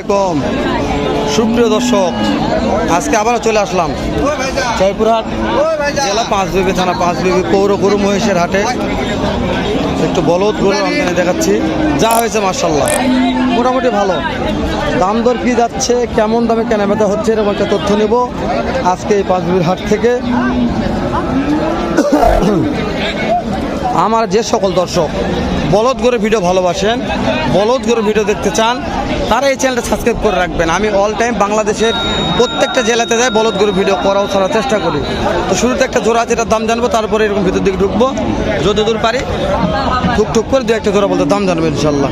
আলাইকুম। সুপ্রিয় দর্শক, আজকে আবারও চলে আসলাম জয়পুরহাট, জেলা পাঁচবিবি থানা, পাঁচবিবি পৌর গরু মহিষের হাটে। একটু বলদ গরু আমদানি দেখাচ্ছি। যা হয়েছে মার্শাল্লাহ মোটামুটি ভালো। দাম দর কি যাচ্ছে, কেমন দামে কেনাবেচা হচ্ছে, এরকম একটা তথ্য নেব আজকে এই পাঁচবিবির হাট থেকে। আমার যে সকল দর্শক বলদ গরু ভিডিও ভালোবাসেন, বলদ গরু ভিডিও দেখতে চান, তারা এই চ্যানেলটা সাবস্ক্রাইব করে রাখবেন। আমি অল টাইম বাংলাদেশের প্রত্যেকটা জেলাতে যাই বলদ গরু ভিডিও করাও ছাড়ার চেষ্টা করি। তো শুরুতে একটা জোড়া আছে দাম জানব, তারপরে এরকম ভিতর দিকে ঢুকবো। যতদূর পারি, ঠুক ঠুক করে দু একটা জোড়া বলতে দাম জানব ইনশাল্লাহ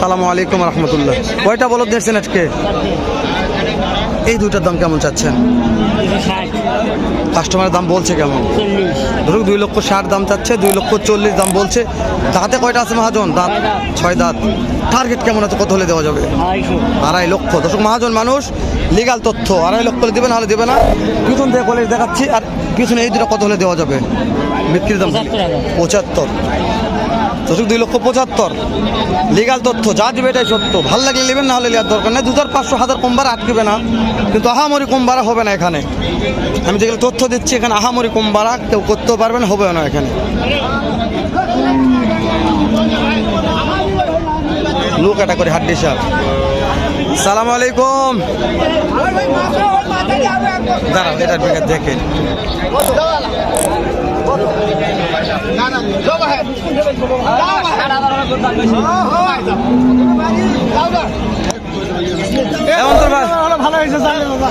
সালামু আলাইকুম রহমতুল্লাহ। কয়টা বলদ দেখছেন আজকে? এই দুইটার দাম কেমন চাচ্ছেন? কাস্টমারের দাম বলছে কেমন? ধরুক দুই লক্ষ ষাট দাম চাচ্ছে দুই লক্ষ চল্লিশ দাম বলছে। দাঁতে কয়টা আছে মহাজন? দাঁত ছয় দাঁত। টার্গেট কেমন আছে? কত হলে দেওয়া যাবে? আড়াই লক্ষ। দর্শক মহাজন মানুষ লিগাল তথ্য। আড়াই লক্ষ হলে দেবে না হলে দেবে না। পিছন থেকে কলেজ দেখাচ্ছি আর পিছনে এই দুটো কত হলে দেওয়া যাবে? বিক্রির দাম পঁচাত্তর। দর্শক দুই লক্ষ পঁচাত্তর। লিগাল তথ্য, যা দিবে এটাই সত্য। ভালো লাগলে নেবেন, না হলে নেওয়ার দরকার নেই। দু হাজার পাঁচশো হাজার কম বাড়া আটকেবে না। কিন্তু আহামরি কম হবে না এখানে। আমি যেগুলো তথ্য দিচ্ছি, এখানে আহামরি কম বাড়া কেউ করতেও পারবেন হবে না এখানে। লুক এটা করে হাড্ডি সাপ। সালাম আলাইকুম। দাঁড়াও এটার দিকে দেখেন এমন তোর ভাই ভালো হয়েছে জানলে বাবা।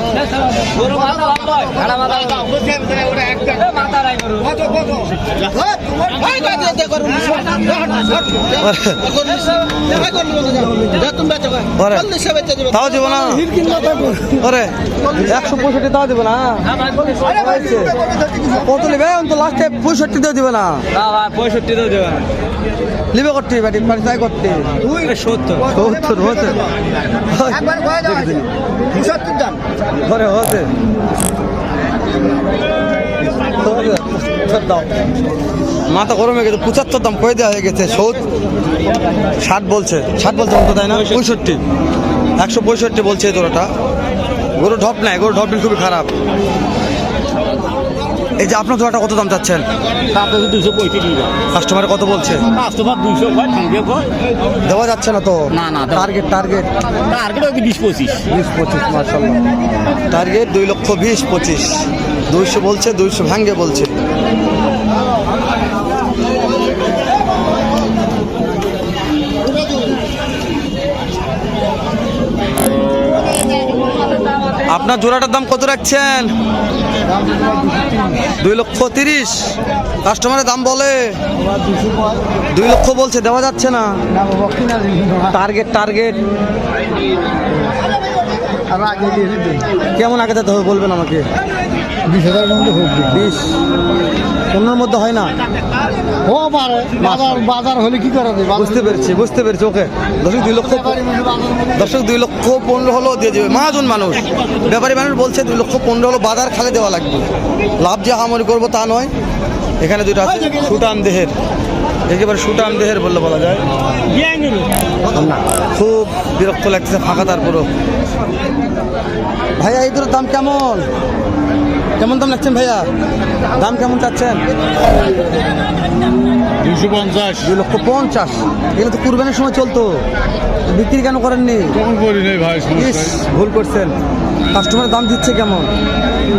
ওরে, তাও দিব না। ওরে একশো পঁয়ষট্টি তাও দিব না। কত নেবে? তো লাস্টে পঁয়ষট্টি দিয়ে দিবে না। পঁয়ষট্টি তো দেবেন নিবে করতে বাড়ি বাড়ি তাই করতে। সত্তর। সত্তর ঘরে হতে মাথা গরমে গেছে পঁচাত্তর দাম কয়ে দেওয়া হয়ে গেছে? সৌদ ষাট বলছে। ষাট বলছে অন্ত তাই না? পঁয়ষট্টি। একশো পঁয়ষট্টি বলছে এই তোরাটা গরু ঢপ নাই গরু ঢপ খুবই খারাপ। এই যে আপনার জোড়াটা কত দাম চাচ্ছেন? দুশো পঁয়ত্রিশ কাস্টমার কত বলছে? কাস্টমার দুশো দেওয়া যাচ্ছে না তো? না, না, টার্গেট টার্গেট টার্গেট ওই বিশ পঁচিশ। বিশ পঁচিশ মার্শাল্লাহ টার্গেট দুই লক্ষ বিশ পঁচিশ। দুইশো বলছে দুইশো ভাঙ্গে বলছে। আপনার জোড়াটার দাম কত রাখছেন? দুই লক্ষ তিরিশ। কাস্টমারের দাম বলে। দুই লক্ষ বলছে, দেওয়া যাচ্ছে না। টার্গেট টার্গেট কেমন আগে যেতে হবে বলবেন আমাকে? বিশ হাজার মধ্যে হোক বিশ। পনেরোর মধ্যে হয় না? ও পারে বাজার বাজার হলে কি করা যায়? বুঝতে পেরেছি বুঝতে পেরেছি ওকে। দর্শক দুই লক্ষ দর্শক দুই লক্ষ পনেরো হলেও দিয়ে দেবে। মহাজন মানুষ। ব্যাপারী মানুষ বলছে দুই লক্ষ পনেরো হলো বাজার খালে দেওয়া লাগবে। লাভ যে হামরি করব তা নয়। এখানে দুটো আছে সুটান দেহের। একেবারে সুটান দেহের বললে বলা যায়। খুব বিরক্ত লাগছে ফাঁকা তারপরও। ভাইয়া এই দুটোর দাম কেমন? কেমন দাম লাগছেন ভাইয়া? দাম কেমন চাচ্ছেন? দুশো পঞ্চাশ। দুই লক্ষ পঞ্চাশ। এগুলো তো কুরবানির সময় চলতো। বিক্রি কেন করেননি? ইস ভুল করছেন। কাস্টমারের দাম দিচ্ছে কেমন?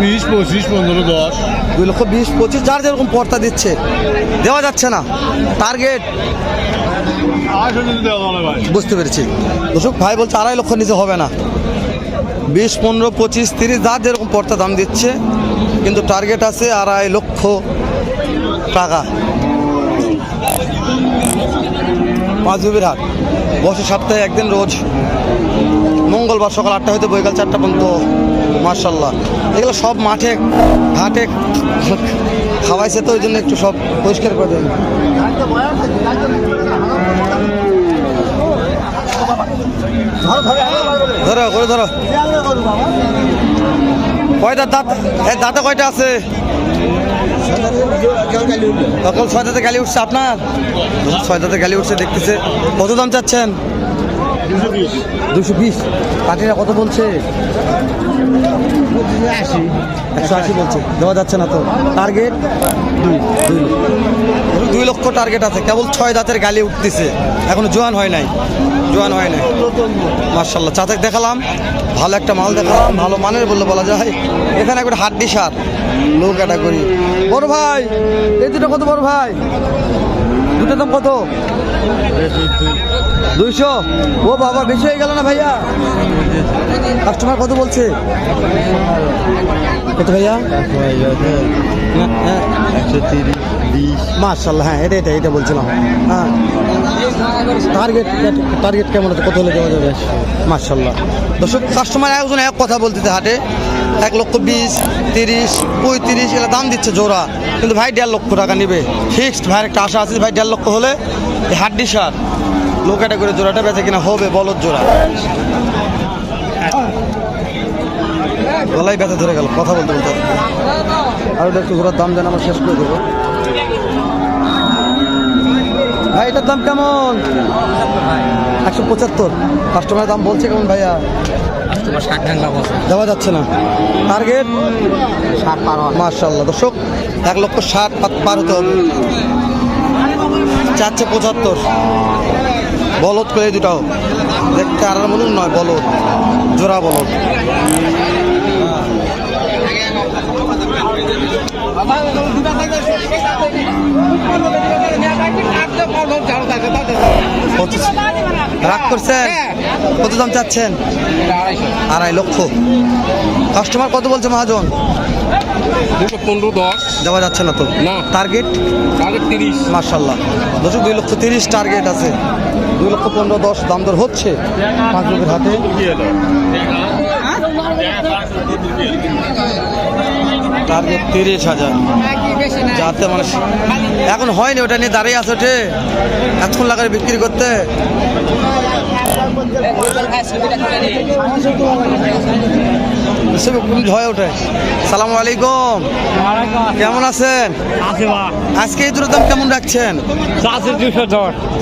বিশ পঁচিশ পনেরো দশ। দুই লক্ষ বিশ পঁচিশ যার যেরকম পর্তা দিচ্ছে। দেওয়া যাচ্ছে না। টার্গেট। যদি দেওয়া ভাই। বুঝতে পেরেছি। দর্শক ভাই বলছে আড়াই লক্ষ নিচে হবে না। বিশ পনেরো পঁচিশ তিরিশ যার যেরকম পর্তা দাম দিচ্ছে কিন্তু টার্গেট আছে আড়াই লক্ষ টাকা। পাঁচ বিবির হাট। বসে সপ্তাহে একদিন রোজ। মঙ্গলবার সকাল আটটা হইতে বৈকাল চারটা পর্যন্ত মার্শাল্লাহ এগুলো সব মাঠে, ঘাটে খাওয়াইছে তো ওই জন্য একটু সব পরিষ্কার করে দেন। ধরো করে ধরো। কয়টা দাঁত? দাঁতে কয়টা আছে? সকাল ছয়টাতে গালি উঠছে আপনার? ছয়টাতে গালি উঠছে, দেখতেছে। কত দাম চাচ্ছেন? দুশো বিশ। পাটিরা কত বলছে? একশো আশি বলছে। দেওয়া যাচ্ছে না তো। টার্গেট? দুই দুই। লক্ষ টার্গেট আছে, কেবল ছয় দাঁতের গালি উঠতেছে। এখনও জোয়ান হয় নাই, জোয়ান হয় নাই। মার্শাল্লাহ চাচাক দেখালাম, ভালো একটা মাল দেখালাম, ভালো মানের বললে বলা যায়। এখানে একবার হাড্ডি সার, লো ক্যাটাগরি বড় ভাই, এই দুটো কত বড় ভাই? দুটো দাম কত? দুইশো। ও বাবা, বেশি হয়ে গেল না ভাইয়া? কাস্টমার কত বলছে? কত ভাইয়া? হ্যাঁ মার্শাল্লাহ হ্যাঁ এটা এটা এটা বলছিলাম। হ্যাঁ। টার্গেট টার্গেট কেমন আছে? কত হলে দেওয়া যাবে? মার্শাল্লাহ দর্শক কাস্টমার একজন এক কথা বলতেছে হাটে। এক লক্ষ বিশ, তিরিশ, পঁয়ত্রিশ এগুলো দাম দিচ্ছে জোড়া। কিন্তু ভাই দেড় লক্ষ টাকা নেবে। ফিক্সড ভাইয়ের একটা আশা আছে ভাই দেড় লক্ষ হলে হাড্ডি সার লো ক্যাটাগরি জোড়াটা বেচে কিনা হবে বলদ জোড়া। গলাই ব্যথা ধরে গেল, কথা বলতে বলতে। আর একটু ঘোরার দাম দেন আমরা শেষ করে দেবো ভাই এটার দাম কেমন? একশো পঁচাত্তর। কাস্টমারের দাম বলছে কেমন ভাইয়া? দেওয়া যাচ্ছে না। টার্গেট মার্শাল্লাহ দর্শক এক লক্ষ ষাট পার হতে হবে। চারশো পঁচাত্তর। বলদ করে দুটাও। দেখতে আর বলুন নয় বলদ। জোড়া বলদ। পঁচিশ রাগ করছেন? কত দাম চাচ্ছেন? আড়াই লক্ষ। কাস্টমার কত বলছে মহাজন? দুশো পনেরো দশ। দেওয়া যাচ্ছে না তো? না। টার্গেট টার্গেট তিরিশ। মার্শাল্লাহ দর্শক দুই লক্ষ তিরিশ টার্গেট আছে। দুই লক্ষ পনেরো দশ দাম দর হচ্ছে পাঁচ লোকের হাতে টার্গেট তিরিশ হাজার। যাতে মানে এখন হয়নি ওটা নিয়ে দাঁড়িয়ে আছে ওঠে। এতক্ষণ লাগারে বিক্রি করতে। হয়ে ওঠে। সালাম আলাইকুম। কেমন আছেন? আজকে এই দুটোর দাম কেমন রাখছেন?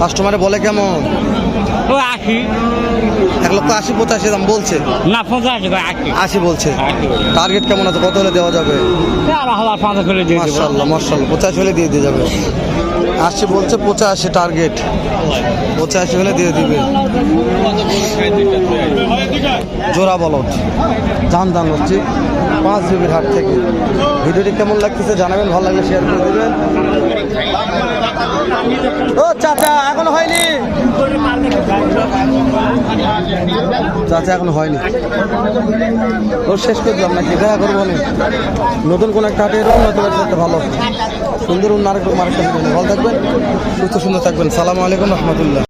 কাস্টমারে বলে কেমন? ও আশি। এক লক্ষ আশি পঁচাশি দাম বলছে। না পঞ্চাশ আশি। আশি বলছে। টার্গেট কেমন আছে? কত হলে দেওয়া যাবে? হাজার পঞ্চাশ করে দিয়ে মার্শাল্লাহ মার্শাল্লাহ পঁচাশি হলে দিয়ে দিয়ে যাবে। আশি বলছে পঁচাশি টার্গেট পঁচাশি হলে দিয়ে দিবে। জোড়া বলদ। জান দান হচ্ছে। পাঁচ জিবির হাট থেকে। ভিডিওটি কেমন লাগতেছে জানাবেন ভালো লাগলে শেয়ার করে দেবেন। ও চাচা এখনও হয়নি। চাচা, এখন হয়নি। ও শেষ করে দিলাম নাকি? দেখা করব আমি। নতুন কোনো একটা হাটে এরকম হয়তো একটা ভালো সুন্দর অন্য আরেকটু মার্কেট ভালো থাকবেন, সুস্থ সুন্দর থাকবেন। সালামু আলাইকুম রহমতুল্লাহ।